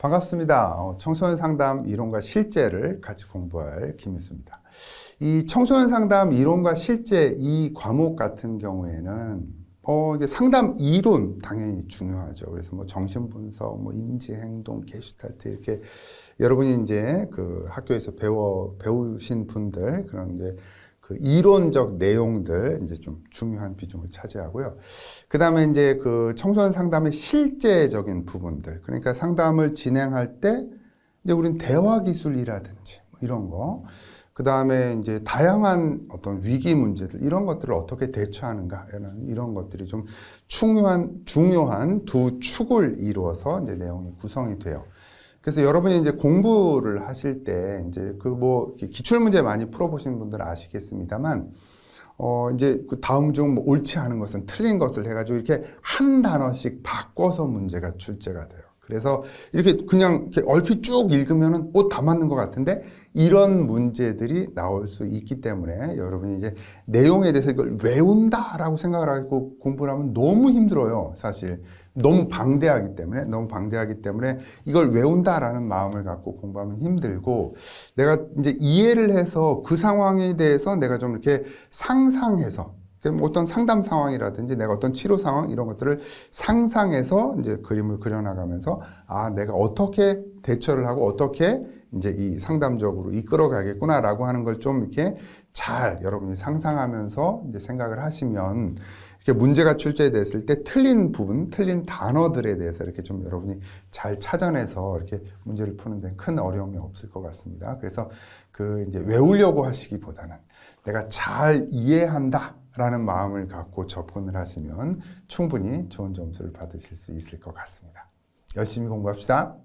반갑습니다. 어, 청소년 상담 이론과 실제를 같이 공부할 김효수입니다. 이 청소년 상담 이론과 실제 이 과목 같은 경우에는 어, 이게 상담 이론 당연히 중요하죠. 그래서 뭐 정신분석, 뭐 인지행동, 게슈탈트 이렇게 여러분이 이제 그 학교에서 배워 배우신 분들 그런 게 그 이론적 내용들 이제 좀 중요한 비중을 차지하고요. 그 다음에 이제 그 청소년 상담의 실제적인 부분들, 그러니까 상담을 진행할 때 이제 우린 대화 기술이라든지 뭐 이런 거, 그 다음에 이제 다양한 어떤 위기 문제들 이런 것들을 어떻게 대처하는가 이런 이런 것들이 좀 중요한 중요한 두 축을 이루어서 이제 내용이 구성이 돼요. 그래서 여러분이 이제 공부를 하실 때 이제 그 뭐 기출 문제 많이 풀어보신 분들은 아시겠습니다만 어 이제 그 다음 중 뭐 옳지 않은 것은 틀린 것을 해가지고 이렇게 한 단어씩 바꿔서 문제가 출제가 돼요. 그래서 이렇게 그냥 이렇게 얼핏 쭉 읽으면은 옷다 맞는 것 같은데 이런 문제들이 나올 수 있기 때문에 여러분이 이제 내용에 대해서 이걸 외운다라고 생각을 하고 공부를 하면 너무 힘들어요. 사실 너무 방대하기 때문에 너무 방대하기 때문에 이걸 외운다라는 마음을 갖고 공부하면 힘들고 내가 이제 이해를 해서 그 상황에 대해서 내가 좀 이렇게 상상해서 뭐 어떤 상담 상황이라든지 내가 어떤 치료 상황 이런 것들을 상상해서 이제 그림을 그려나가면서 아 내가 어떻게 대처를 하고 어떻게 이제 이 상담적으로 이끌어가겠구나라고 하는 걸 좀 이렇게 잘 여러분이 상상하면서 이제 생각을 하시면 이렇게 문제가 출제됐을 때 틀린 부분, 틀린 단어들에 대해서 이렇게 좀 여러분이 잘 찾아내서 이렇게 문제를 푸는 데 큰 어려움이 없을 것 같습니다. 그래서 그 이제 외우려고 하시기보다는 내가 잘 이해한다. 라는 마음을 갖고 접근을 하시면 충분히 좋은 점수를 받으실 수 있을 것 같습니다. 열심히 공부합시다.